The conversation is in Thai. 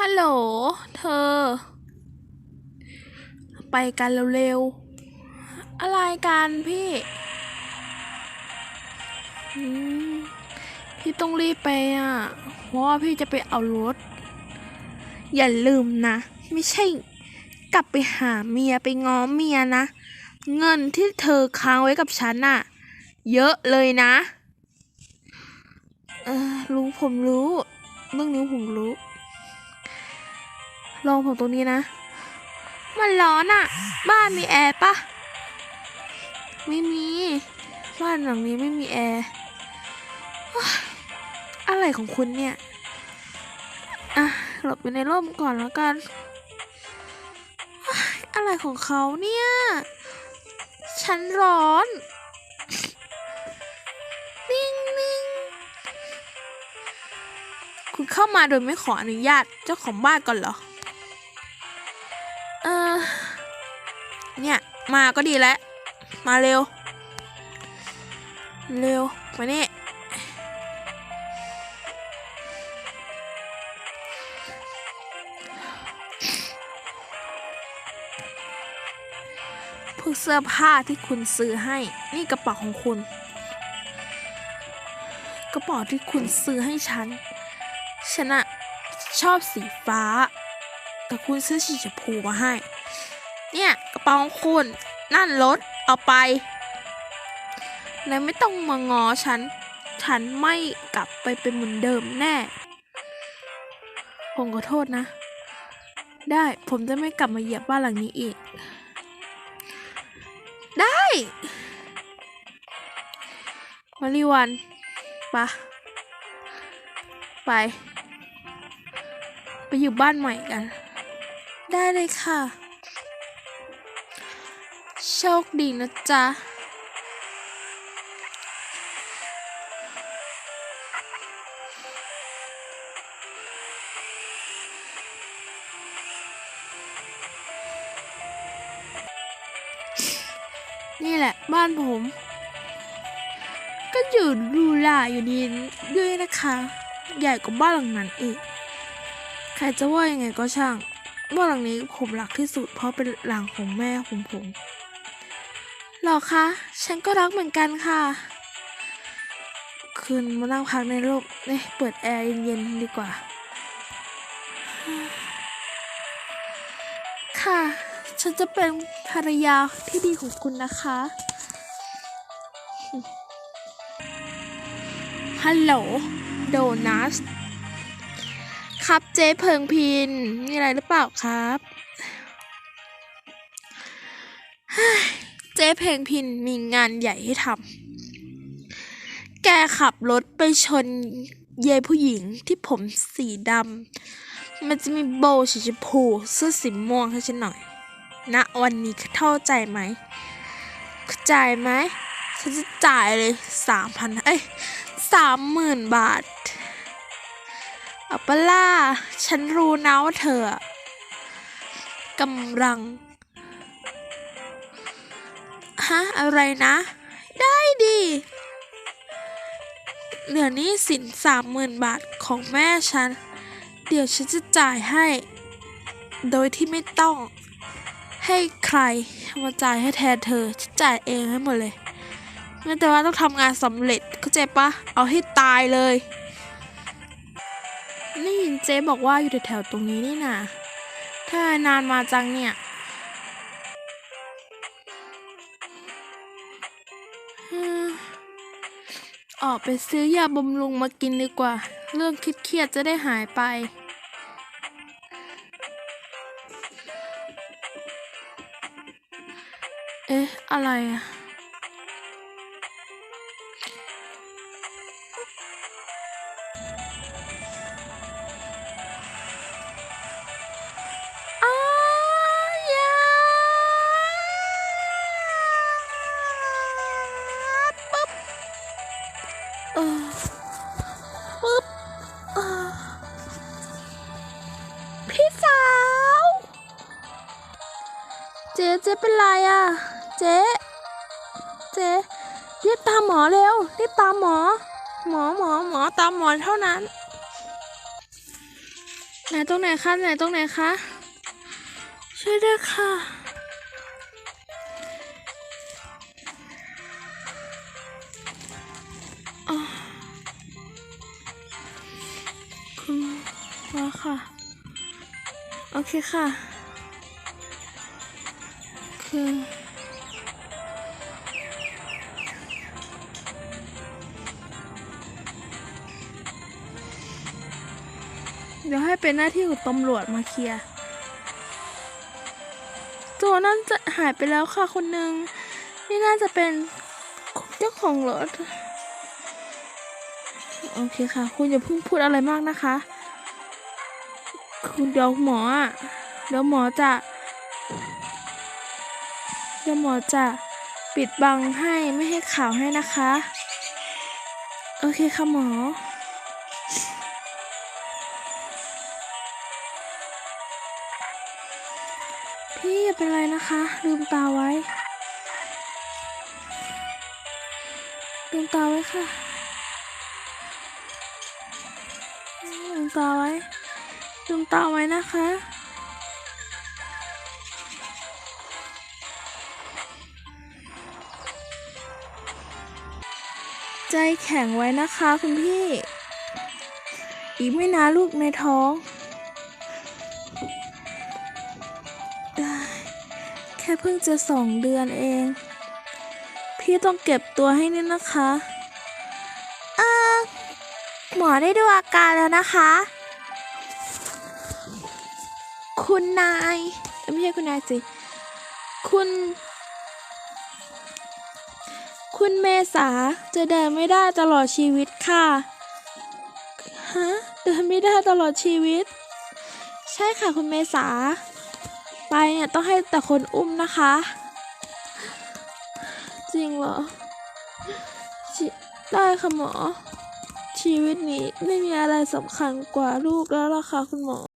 ฮัลโหล เธอ ไปกันเร็วๆ อะไรกันพี่ พี่ต้องรีบไปอะ เพราะว่าพี่จะไปเอารถ อย่าลืมนะ ไม่ใช่กลับไปหาเมียไปง้อเมียนะ เงินที่เธอค้างไว้กับฉันน่ะเยอะเลยนะ เออรู้ผมรู้ เรื่องนี้ผมรู้ ลองผมตรงนี้นะ มันร้อนอะ่ะ บ้านมีแอร์ปะไม่มี บ้านหลังนี้ไม่มีแอร์อะไรของคุณเนี่ย อะ หลบอยู่ในร่มก่อนแล้วกัน อะไรของเขาเนี่ย ฉันร้อนนิ่งนิ่งคุณเข้ามาโดยไม่ขออนุญาตเจ้าของบ้านก่อนเหรอ มาก็ดีแล้ว มาเร็ว เร็ว มานี่พวกเสื้อผ้าที่คุณซื้อให้ นี่กระเป๋าของคุณ กระเป๋าที่คุณซื้อให้ฉัน ฉันอะชอบสีฟ้า แต่คุณซื้อสีชมพูมาให้ เนี่ยกระเป๋าของคุณ นั่นรถเอาไป แล้วไม่ต้องมางอฉัน ฉันไม่กลับไปเป็นเหมือนเดิมแน่ ผมขอโทษนะ ได้ผมจะไม่กลับมาเหยียบบ้านหลังนี้อีก ได้มาริวันปะไป ไปอยู่บ้านใหม่กัน ได้เลยค่ะ โชคดีนะจ๊ะ นี่แหละบ้านผม ก็อยู่ดูหลาอยู่ดีด้วยนะคะ ใหญ่กว่าบ้านหลังนั้นอีก ใครจะว่ายังไงก็ช่างบ้านหลังนี้ผมรักที่สุดเพราะเป็นหลังของแม่ของผม หรอคะ ฉันก็รักเหมือนกันค่ะ คืนมานั่งพักในร่มเนี่ยเปิดแอร์เย็นๆดีกว่า ค่ะ ฉันจะเป็นภรรยาที่ดีของคุณนะคะ ฮัลโหล โดนัส ครับเจ๊เพิงพิน มีอะไรหรือเปล่าครับ เจ๊เพิงพินมีงานใหญ่ให้ทำ แกขับรถไปชนเยายผู้หญิงที่ผมสีดำ มันจะมีโบสีชมพูเสื้อสีม่วงให้ฉันหน่อยณวันนี้เข้าใจไหมเข้าใจไหมฉันจะจ่ายเลยสามพันเอ้ยสามหมื่นบาทเอาปล่า ฉันรู้นะว่าเธอกำลัง ฮะ อะไรนะ ได้ดีเหลือนี้สินสามหมื่นบาทของแม่ฉัน เดี๋ยวฉันจะจ่ายให้ โดยที่ไม่ต้อง ให้ใครมาจ่ายให้แทนเธอ ฉันจ่ายเองให้หมดเลยไม่แต่ว่าต้องทำงานสำเร็จเข้าใจปะเอาให้ตายเลย นี่ยินเจ๊บอกว่าอยู่แถวๆตรงนี้นี่นาถ้านานมาจังเนี่ย อออกไปซื้อยาบำรุงมากินดีกว่า เรื่องเครียดๆจะได้หายไป เอ๊ะ อะไรอะ พี่สาว เจ๊เจ๊เป็นไรอะ เจ๊เจ๊รีบตามหมอเร็วรีบตามหมอ หมอหมอหมอตามหมอเท่านั้น ไหนตรงไหนคะไหนตรงไหนคะช่วยด้วยค่ะอะคุณมาค่ะ โอเคค่ะ คือ เดี๋ยวให้เป็นหน้าที่ของตำรวจมาเคลียร์ตัวนั่นจะหายไปแล้วค่ะคนหนึ่งนี่น่าจะเป็นเจ้าของรถ โอเคค่ะ คุณอย่าเพิ่งพูดอะไรมากนะคะ คุณเดี๋ยวหมออะเดี๋ยวหมอจะ เดี๋ยวหมอจะปิดบังให้ไม่ให้ข่าวให้นะคะ โอเคค่ะหมอ พี่อย่าเป็นไรนะคะ ลืมตาไว้ ลืมตาไว้ค่ะ ลืมตาไว้ ลืมตาไว้นะคะ ใจแข็งไว้นะคะคุณพี่ อีกไม่นานลูกในท้อง แค่เพิ่งจะสองเดือนเอง พี่ต้องเก็บตัวให้นี่นะคะ เออ หมอได้ดูอาการแล้วนะคะ คุณนายไม่ใช่คุณนายสิ คุณ คุณเมษาจะเดินไม่ได้ตลอดชีวิตค่ะ ฮะ เดินไม่ได้ตลอดชีวิต ใช่ค่ะคุณเมษา ไปเนี่ยต้องให้แต่คนอุ้มนะคะ จริงเหรอ ได้ค่ะหมอ ชีวิตนี้ไม่มีอะไรสำคัญกว่าลูกแล้วล่ะค่ะคุณหมอ